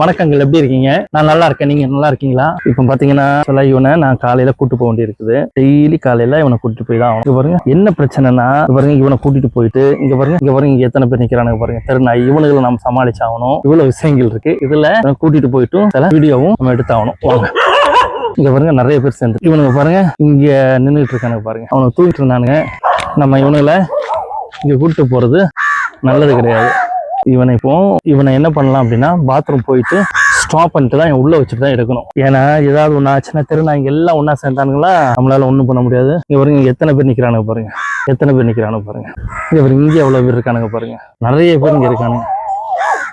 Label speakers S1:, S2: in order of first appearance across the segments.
S1: வணக்கங்கள். எப்படி இருக்கீங்க? நான் நல்லா இருக்கேன். நீங்க நல்லா இருக்கீங்களா? இப்போ பாத்தீங்கன்னா சொல்ல இவனை நான் காலையில கூட்டு போக வேண்டியிருக்குது. டெய்லி காலையில இவனை கூட்டிட்டு போய் தான் இங்க பாருங்க என்ன பிரச்சனைனா பாருங்க இவனை கூட்டிட்டு போயிட்டு இங்க பாருங்க இங்க பாருங்க இங்க எத்தனை பேர் நிக்கிறானுங்க பாருங்க. தெருநாய் இவனுகளை நம்ம சமாளிச்சாகணும் இவ்வளவு விஷயங்கள் இருக்கு. இதுல கூட்டிட்டு போயிட்டும் சில வீடியோவும் நம்ம எடுத்தாகணும் வாங்க. இங்க பாருங்க நிறைய பேர் சேர்ந்து. இவனுங்க பாருங்க இங்க நின்றுட்டு இருக்கானுங்க பாருங்க. அவனுக்கு தூங்கிட்டு இருந்தானுங்க. நம்ம இவனுங்களை இங்க கூட்டிட்டு போறது நல்லது கிடையாது. இவனை இப்போ இவனை என்ன பண்ணலாம் அப்படின்னா பாத்ரூம் போயிட்டு ஸ்டாப் பண்ணிட்டு தான் உள்ள வச்சுட்டு தான் எடுக்கணும் ஏன்னா ஏதாவது ஒன்று ஆச்சுன்னா திருநாய்ங்க எல்லாம் ஒன்றா சேர்ந்தானுங்களா நம்மளால ஒன்றும் பண்ண முடியாது. இங்கே பாருங்க எத்தனை பேர் நிற்கிறானுங்க பாருங்க. எத்தனை பேர் நிற்கிறானுங்க பாருங்க. இங்கே பாருங்க எவ்வளோ பேர் இருக்கானுங்க பாருங்க. நிறைய பேர் இங்கே இருக்கானுங்க.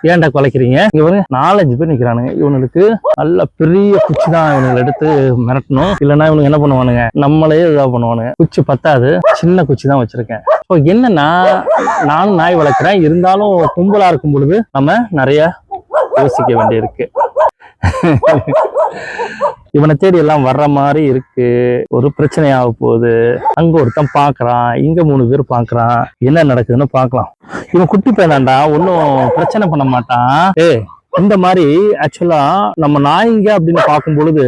S1: ஏன்டா குலைக்கிறீங்க? இங்க நாலஞ்சு பேர் நிக்கிறானுங்க. இவனுக்கு நல்ல பெரிய குச்சி தான் இவனுங்களை எடுத்து மிரட்டணும். இல்லைன்னா இவனுக்கு என்ன பண்ணுவானுங்க? நம்மளே இதாக பண்ணுவானுங்க. குச்சி பத்தாது. சின்ன குச்சி தான் வச்சிருக்கேன். ஸோ என்னன்னா நானும் நாய் வளர்க்குறேன். இருந்தாலும் கும்பலா இருக்கும் பொழுது நம்ம நிறைய யோசிக்க வேண்டியிருக்கு. இவனை தேடி எல்லாம் வர்ற மாதிரி இருக்கு. ஒரு பிரச்சனையாக போகுது. அங்க ஒருத்தன் பாக்குறான் இங்க மூணு பேர் பாக்குறான் என்ன நடக்குதுன்னு பாக்கலாம் இவன் குட்டி பையனாண்டா. ஒன்னும் பிரச்சனை பண்ண மாட்டான். ஏ இந்த மாதிரி ஆக்சுவலா நம்ம நாய்ங்க அப்படின்னு பார்க்கும் பொழுது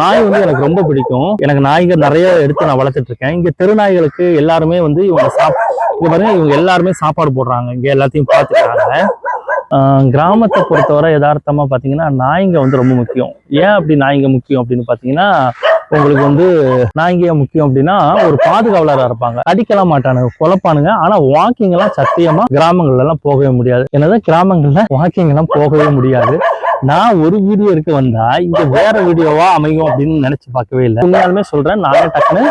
S1: நாய் வந்து எனக்கு ரொம்ப பிடிக்கும். எனக்கு நாய்ங்க நிறைய எடுத்து நான் வளர்த்துட்டு இருக்கேன். இங்க தெருநாய்களுக்கு எல்லாருமே வந்து இவங்க சாப் இங்க பாருங்க இவங்க எல்லாருமே சாப்பாடு போடுறாங்க. இங்க எல்லாத்தையும் பார்த்துக்கிறாங்க. கிராமத்தை பொறுத்தவரை யதார்த்தமாக பார்த்தீங்கன்னா நாய்ங்க வந்து ரொம்ப முக்கியம். ஏன் அப்படி நாய்ங்க முக்கியம் அப்படின்னு பார்த்தீங்கன்னா உங்களுக்கு வந்து நாய்ங்க முக்கியம் அப்படின்னா ஒரு பாதுகாவலராக இருப்பாங்க. அடிக்கலாம் மாட்டானுங்க குழப்பானுங்க. ஆனால் வாக்கிங்லாம் சத்தியமாக கிராமங்கள்லாம் போகவே முடியாது. என்னதான் கிராமங்களில் வாக்கிங்லாம் போகவே முடியாது. நான் ஒரு வீடியோ இருக்க வந்தா இங்க வேற வீடியோவா அமையும் அப்படின்னு நினைச்சு பார்க்கவே இல்லை. உண்மையாலுமே சொல்றேன் நானே டக்குன்னு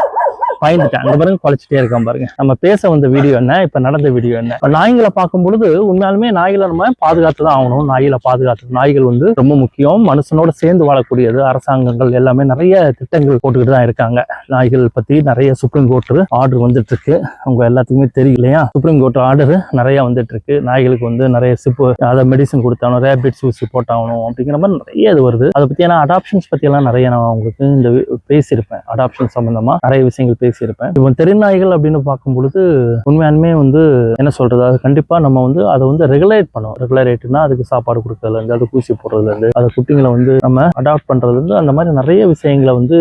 S1: பயந்துட்டேன். அங்க பாருங்க குலைச்சிட்டே இருக்கான் பாருங்க. நம்ம பேச வந்த வீடியோ என்ன? இப்ப நடந்த வீடியோ என்ன? இப்ப நாய்களை பார்க்கும் பொழுது உண்மையாலுமே நாய்களை நம்ம பாதுகாத்து தான் ஆகணும். நாய்களை பாதுகாத்து நாய்கள் வந்து ரொம்ப முக்கியம். மனுஷனோட சேர்ந்து வாழக்கூடியது அரசாங்கங்கள் எல்லாமே நிறைய திட்டங்கள் போட்டுக்கிட்டு தான் இருக்காங்க. நாய்கள் பத்தி நிறைய சுப்ரீம் கோர்ட் ஆர்டர் வந்துட்டு இருக்கு உங்க எல்லாத்துக்குமே தெரியும் இல்லையா? சுப்ரீம் கோர்ட் ஆர்டர் நிறைய வந்துட்டு இருக்கு நாய்களுக்கு வந்து நிறைய சிப்பு அதை மெடிசன் கொடுத்தாலும் ரேபிட் ஊசி போட்டாகணும் அப்படிங்கிற மாதிரி நிறைய இது வருது. அதை பத்தி ஏன்னா அடாப்ஷன்ஸ் பத்தி எல்லாம் நிறைய நான் உங்களுக்கு இந்த பேசியிருப்பேன். அடாப்ஷன் சம்பந்தமா நிறைய விஷயங்கள் பேசியிருப்பேன். இப்போ தெருநாய்கள் அப்படின்னு பார்க்கும் பொழுது உண்மையானுமே வந்து என்ன சொல்றது அது கண்டிப்பா நம்ம வந்து அதை வந்து ரெகுலேட் பண்ணுவோம் ரெகுலரேட்னா அதுக்கு சாப்பாடு கொடுக்கறதுல இருந்து அது ஊசி போடுறதுல இருந்து அது குட்டிங்களை வந்து நம்ம அடாப்ட் பண்றதுல இருந்து அந்த மாதிரி நிறைய விஷயங்களை வந்து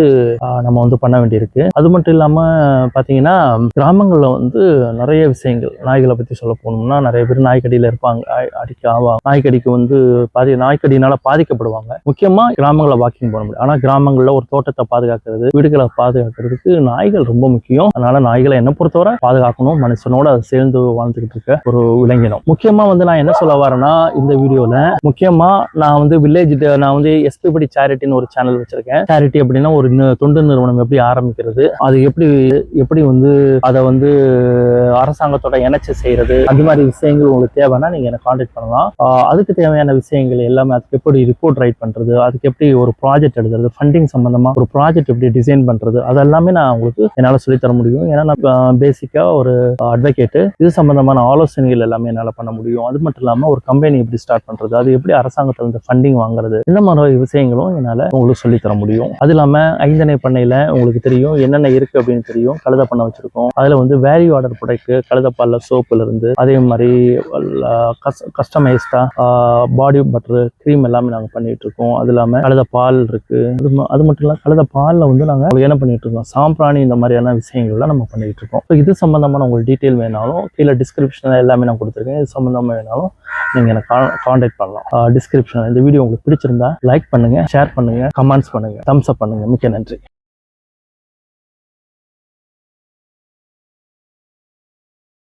S1: நம்ம வந்து பண்ண வேண்டியிருக்கு. அது மட்டும் இல்லாம பாத்தீங்கன்னா கிராமங்கள்ல வந்து நிறைய விஷயங்கள் நாய்களை பத்தி சொல்ல போனோம்னா நிறைய பேர் நாய்க்கடியில இருப்பாங்க. அடிக்க ஆவாங்க நாய்க்கடிக்கு வந்து பாதி நாய்க்கடினால பாதிக்கப்படுவாங்க. முக்கியமா கிராமங்களை வாக்கிங் போட முடியும் ஆனா கிராமங்கள்ல ஒரு தோட்டத்தை பாதுகாக்கிறது வீடுகளை பாதுகாக்கிறதுக்கு நாய்கள் ரொம்ப ரொம்ப முக்கியம். அதனால நாய்களை என்ன பொறுத்தவரை பாதுகாக்கணும். மனுஷனோட சேர்ந்து வாழ்ந்துகிட்டு இருக்க ஒரு விலங்கினம் முக்கியமா வந்து நான் என்ன சொல்ல வரேன்னா இந்த வீடியோல முக்கியமா நான் வந்து வில்லேஜ் நான் வந்து எஸ்பிபடி சேரிட்டின்னு ஒரு சேனல் வச்சிருக்கேன். சேரிட்டி அப்படின்னா ஒரு தொண்டு நிறுவனம் எப்படி ஆரம்பிக்கிறது அது எப்படி எப்படி வந்து அதை வந்து அரசாங்கத்தோட இணைச்சு செய்யறது அந்த மாதிரி விஷயங்கள் உங்களுக்கு தேவைன்னா நீங்க என்ன கான்டாக்ட் பண்ணலாம். அதுக்கு தேவையான விஷயங்கள் எல்லாமே அதுக்கு எப்படி ரிப்போர்ட் ரைட் பண்றது அதுக்கு எப்படி ஒரு ப்ராஜெக்ட் எழுதுறது ஃபண்டிங் சம்பந்தமா ஒரு ப்ராஜெக்ட் எப்படி டிசைன் பண்றது அதெல்லாமே நான் உங்களுக்கு என்னால சொல்லித் தர முடியும். ஏன்னா நான் பேசிக்காக ஒரு அட்வொகேட்டு இது சம்பந்தமான ஆலோசனைகள் எல்லாமே என்னால் பண்ண முடியும். அது மட்டும் இல்லாமல் ஒரு கம்பெனி எப்படி ஸ்டார்ட் பண்ணுறது அது எப்படி அரசாங்கத்தில் இருந்து ஃபண்டிங் வாங்குறது? இந்த மாதிரி விஷயங்களும் என்னால் உங்களுக்கு சொல்லித்தர முடியும். அது இல்லாமல் ஐந்தனை பண்ணையில் உங்களுக்கு தெரியும் என்னென்ன இருக்குது அப்படின்னு தெரியும். கழுத பண்ண வச்சுருக்கோம். அதில் வந்து வேல்யூ ஆர்டர் ப்ராடக்ட் கழுதப்பாலில் சோப்புலேருந்து அதே மாதிரி கஸ்டமைஸ்டாக பாடி பட்டர் க்ரீம் எல்லாமே நாங்கள் பண்ணிகிட்டு இருக்கோம். அது இல்லாமல் கழுத பால் இருக்குது அது அது மட்டும் இல்லாமல் கழுத பாலில் வந்து நாங்கள் என்ன பண்ணிகிட்டு இருக்கோம்? சாம்பிராணி இந்த மாதிரி மாதிரியான விஷயங்கள்லாம் நம்ம பண்ணிக்கிட்டு இருக்கோம் ஸோ இது சம்மந்தமான உங்களுக்கு டீட்டெயில் வேணாலும் கீழே டிஸ்கிரிப்ஷனில் எல்லாமே நான் கொடுத்துருக்கேன். இது சம்மந்தமாக வேணாலும் நீங்க எனக்கு காண்டாக்ட் பண்ணலாம். Uh, டிஸ்கிரிப்ஷனில் இந்த வீடியோ உங்களுக்கு பிடிச்சிருந்தா லைக் பண்ணுங்கள் ஷேர் பண்ணுங்க கமெண்ட்ஸ் பண்ணுங்க. தம்ஸ் அப் பண்ணுங்க. மிக்க நன்றி.